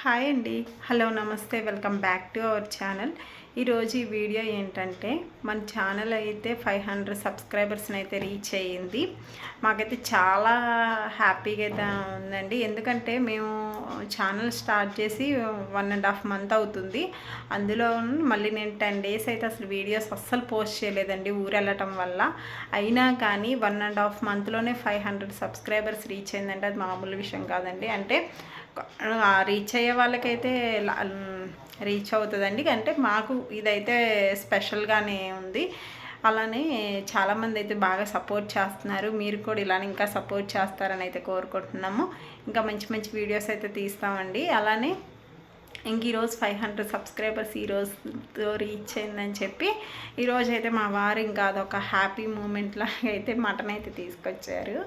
Hi అండి. Hello నమస్తే. Welcome back to our channel. ఈరోజు ఈ వీడియో ఏంటంటే మన ఛానల్ అయితే ఫైవ్ హండ్రెడ్ సబ్స్క్రైబర్స్ని అయితే రీచ్ అయ్యింది. మాకైతే చాలా హ్యాపీగా అయితే ఉందండి. ఎందుకంటే మేము ఛానల్ స్టార్ట్ చేసి వన్ అండ్ హాఫ్ మంత్ అవుతుంది. అందులో మళ్ళీ నేను టెన్ డేస్ అయితే అసలు వీడియోస్ అస్సలు పోస్ట్ చేయలేదండి ఊరు వెళ్ళటం వల్ల. అయినా కానీ వన్ అండ్ హాఫ్ మంత్లోనే ఫైవ్ హండ్రెడ్ సబ్స్క్రైబర్స్ రీచ్ అయిందంటే అది మామూలు విషయం కాదండి. అంటే రీచ్ అయ్యే వాళ్ళకైతే రీచ్ అవుతుందండి. అంటే మాకు ఇదైతే స్పెషల్గానే ఉంది. అలానే చాలామంది అయితే బాగా సపోర్ట్ చేస్తున్నారు. మీరు కూడా ఇలానే ఇంకా సపోర్ట్ చేస్తారని అయితే కోరుకుంటున్నాము. ఇంకా మంచి మంచి వీడియోస్ అయితే తీస్తామండి. అలానే ఇంక ఈరోజు ఫైవ్ హండ్రెడ్ సబ్స్క్రైబర్స్ ఈరోజుతో రీచ్ అయిందని చెప్పి ఈరోజు అయితే మా వారు ఇంకా అదొక హ్యాపీ మూమెంట్ లాగా అయితే మటన్ అయితే తీసుకొచ్చారు.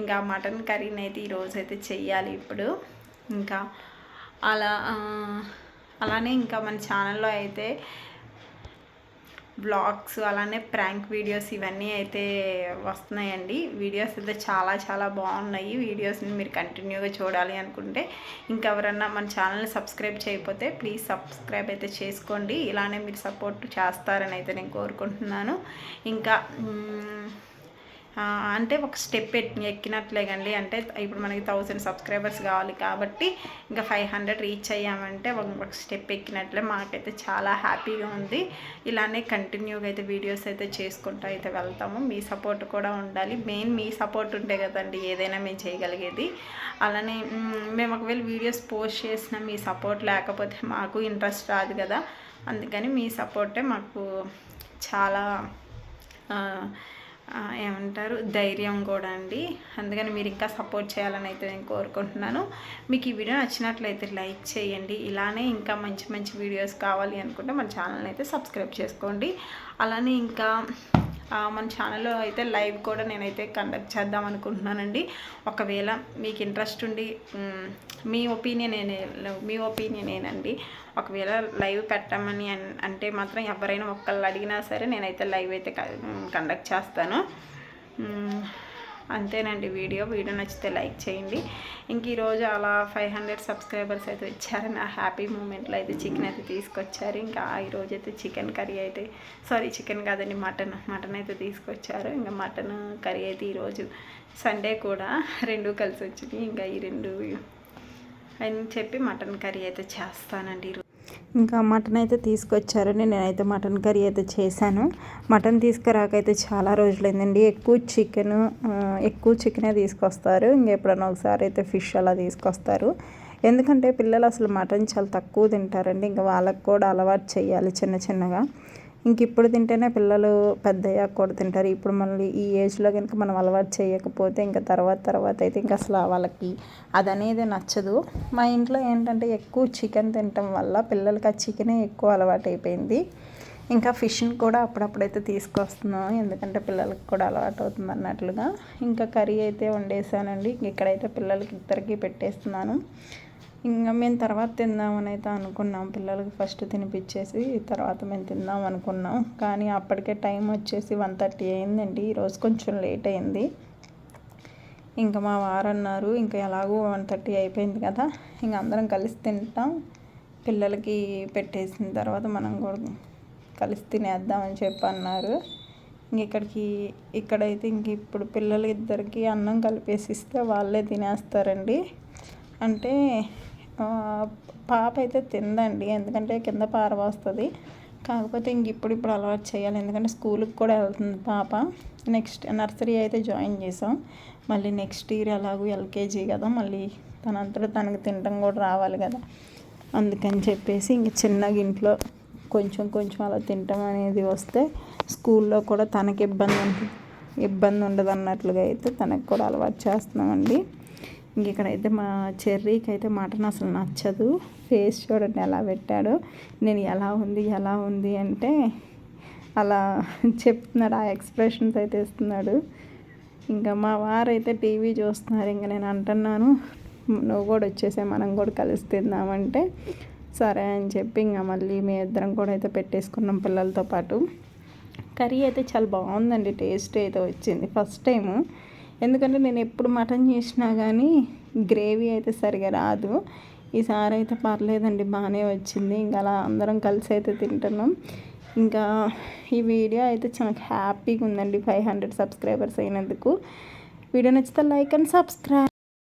ఇంకా మటన్ కర్రీని అయితే ఈరోజు అయితే చెయ్యాలి ఇప్పుడు. ఇంకా అలా అలానే ఇంకా మన ఛానల్లో అయితే బ్లాగ్స్ అలానే ప్రాంక్ వీడియోస్ ఇవన్నీ అయితే వస్తున్నాయండి. వీడియోస్ అయితే చాలా చాలా బాగున్నాయి. వీడియోస్ని మీరు కంటిన్యూగా చూడాలి అనుకుంటే ఇంకెవరన్నా మన ఛానల్ని సబ్స్క్రైబ్ చేయకపోతే ప్లీజ్ సబ్స్క్రైబ్ అయితే చేసుకోండి. ఇలానే మీరు సపోర్ట్ చేస్తారని అయితే నేను కోరుకుంటున్నాను. ఇంకా అంటే ఒక స్టెప్ ఎక్కినట్లే కండి. అంటే ఇప్పుడు మనకి థౌజండ్ సబ్స్క్రైబర్స్ కావాలి కాబట్టి ఇంకా ఫైవ్ హండ్రెడ్ రీచ్ అయ్యామంటే ఒక స్టెప్ ఎక్కినట్లే మాకైతే చాలా హ్యాపీగా ఉంది. ఇలానే కంటిన్యూగా అయితే వీడియోస్ అయితే చేసుకుంటూ అయితే వెళ్తాము. మీ సపోర్ట్ కూడా ఉండాలి. మెయిన్ మీ సపోర్ట్ ఉంటే కదండి ఏదైనా మేము చేయగలిగేది. అలానే మేము ఒకవేళ వీడియోస్ పోస్ట్ చేసిన మీ సపోర్ట్ లేకపోతే మాకు ఇంట్రెస్ట్ రాదు కదా. అందుకని మీ సపోర్టే మాకు చాలా ఏమంటారు? ధైర్యం కూడా అండి. అందుకని మీరు ఇంకా సపోర్ట్ చేయాలని అయితే నేను కోరుకుంటున్నాను. మీకు ఈ వీడియో నచ్చినట్లయితే లైక్ చేయండి. ఇలానే ఇంకా మంచి మంచి వీడియోస్ కావాలి అనుకుంటే మన ఛానల్ని అయితే సబ్స్క్రైబ్ చేసుకోండి. అలానే ఇంకా మన ఛానల్లో అయితే లైవ్ కూడా నేనైతే కండక్ట్ చేద్దాం అనుకుంటున్నానండి. ఒకవేళ మీకు ఇంట్రెస్ట్ ఉండి మీ ఒపీనియన్ మీ ఒపీనియన్ ఏనండి. ఒకవేళ లైవ్ పెట్టమని అంటే మాత్రం ఎవరైనా ఒక్కళ్ళు అడిగినా సరే నేనైతే లైవ్ అయితే కండక్ట్ చేస్తాను. అంతేనండి వీడియో. వీడియో నచ్చితే లైక్ చేయండి. ఇంక ఈరోజు అలా ఫైవ్ హండ్రెడ్ సబ్స్క్రైబర్స్ అయితే ఇచ్చారు నా హ్యాపీ మూమెంట్లో అయితే చికెన్ అయితే తీసుకొచ్చారు. ఇంకా ఈరోజు అయితే చికెన్ కర్రీ అయితే సారీ చికెన్ కాదండి మటన్ మటన్ అయితే తీసుకొచ్చారు. ఇంకా మటన్ కర్రీ అయితే ఈరోజు సండే కూడా రెండు కలిసి వచ్చింది ఇంకా ఈ రెండు అని చెప్పి మటన్ కర్రీ అయితే చేస్తానండి ఇంకా మటన్ అయితే తీసుకొచ్చారని నేనైతే మటన్ కర్రీ అయితే చేశాను. మటన్ తీసుకురాకైతే చాలా రోజులైందండి. ఎక్కువ చికెన్ ఎక్కువ చికెనే తీసుకొస్తారు. ఇంకెప్పుడైనా ఒకసారి అయితే ఫిష్ అలా తీసుకొస్తారు. ఎందుకంటే పిల్లలు అసలు మటన్ చాలా తక్కువ తింటారండి. ఇంకా వాళ్ళకు కూడా అలవాటు చేయాలి చిన్న చిన్నగా. ఇంక ఇప్పుడు తింటేనే పిల్లలు పెద్దయ్యాక కూడా తింటారు. ఇప్పుడు మళ్ళీ ఈ ఏజ్లో కనుక మనం అలవాటు చేయకపోతే ఇంకా తర్వాత తర్వాత అయితే ఇంకా అసలు వాళ్ళకి అది అనేది నచ్చదు. మా ఇంట్లో ఏంటంటే ఎక్కువ చికెన్ తినటం వల్ల పిల్లలకి ఆ చికెనే ఎక్కువ అలవాటు అయిపోయింది. ఇంకా ఫిష్ని కూడా అప్పుడప్పుడైతే తీసుకొస్తున్నాం. ఎందుకంటే పిల్లలకి కూడా అలవాటు అవుతుంది అన్నట్లుగా. ఇంకా కర్రీ అయితే వండేసానండి. ఇక్కడైతే పిల్లలకి ఇద్దరికి పెట్టేస్తున్నాను. ఇంకా మేము తర్వాత తిందామని అయితే అనుకున్నాం. పిల్లలకి ఫస్ట్ తినిపించేసి తర్వాత మేము తిందాం అనుకున్నాం. కానీ అప్పటికే టైం వచ్చేసి వన్ థర్టీ అయిందండి. ఈరోజు కొంచెం లేట్ అయింది. ఇంకా మా వారు అన్నారు ఇంకా ఎలాగో వన్ థర్టీ అయిపోయింది కదా ఇంకా అందరం కలిసి తింటాం. పిల్లలకి పెట్టేసిన తర్వాత మనం కూడా కలిసి తినేద్దామని చెప్పి అన్నారు. ఇంక ఇక్కడికి ఇక్కడైతే ఇంక ఇప్పుడు పిల్లలు ఇద్దరికి అన్నం కలిపేసి ఇస్తే వాళ్ళే తినేస్తారండి. అంటే పాప అయితే తిందండి. ఎందుకంటే కింద పారవస్తుంది కాకపోతే ఇంక ఇప్పుడు ఇప్పుడు అలవాటు చేయాలి. ఎందుకంటే స్కూల్కి కూడా వెళ్తుంది పాప. నెక్స్ట్ నర్సరీ అయితే జాయిన్ చేసాం. మళ్ళీ నెక్స్ట్ ఇయర్ ఎలాగో ఎల్కేజీ కదా. మళ్ళీ తనంతటా తనకు తినడం కూడా రావాలి కదా. అందుకని చెప్పేసి ఇంక చిన్నగా ఇంట్లో కొంచెం కొంచెం అలా తినటం అనేది వస్తే స్కూల్లో కూడా తనకి ఇబ్బంది ఇబ్బంది ఉండదు అన్నట్లుగా అయితే తనకు కూడా అలవాటు చేస్తున్నామండి. ఇంక ఇక్కడైతే మా చెర్రీకి అయితే మటన్ అసలు నచ్చదు. ఫేస్ చూడండి ఎలా పెట్టాడో. నేను ఎలా ఉంది ఎలా ఉంది అంటే అలా చెప్తున్నాడు ఆ ఎక్స్ప్రెషన్స్ అయితే ఇస్తున్నాడు. ఇంకా మా వారైతే టీవీ చూస్తున్నారు. ఇంకా నేను అంటున్నాను నువ్వు కూడా వచ్చేసే మనం కూడా కలిసి తిందామంటే సరే అని చెప్పి ఇంకా మళ్ళీ మీ ఇద్దరం కూడా అయితే పెట్టేసుకున్నాం పిల్లలతో పాటు. కర్రీ అయితే చాలా బాగుందండి టేస్ట్ అయితే వచ్చింది. ఫస్ట్ టైము ఎందుకంటే నేను ఎప్పుడు మటన్ చేసినా కానీ గ్రేవీ అయితే సరిగా రాదు. ఈసారి అయితే పర్లేదండి బాగానే వచ్చింది. ఇంకా అలా అందరం కలిసి అయితే తింటున్నాం. ఇంకా ఈ వీడియో అయితే చాలా హ్యాపీగా ఉందండి ఫైవ్ హండ్రెడ్ సబ్స్క్రైబర్స్ అయినందుకు. వీడియో నచ్చితే లైక్ అండ్ సబ్స్క్రైబ్.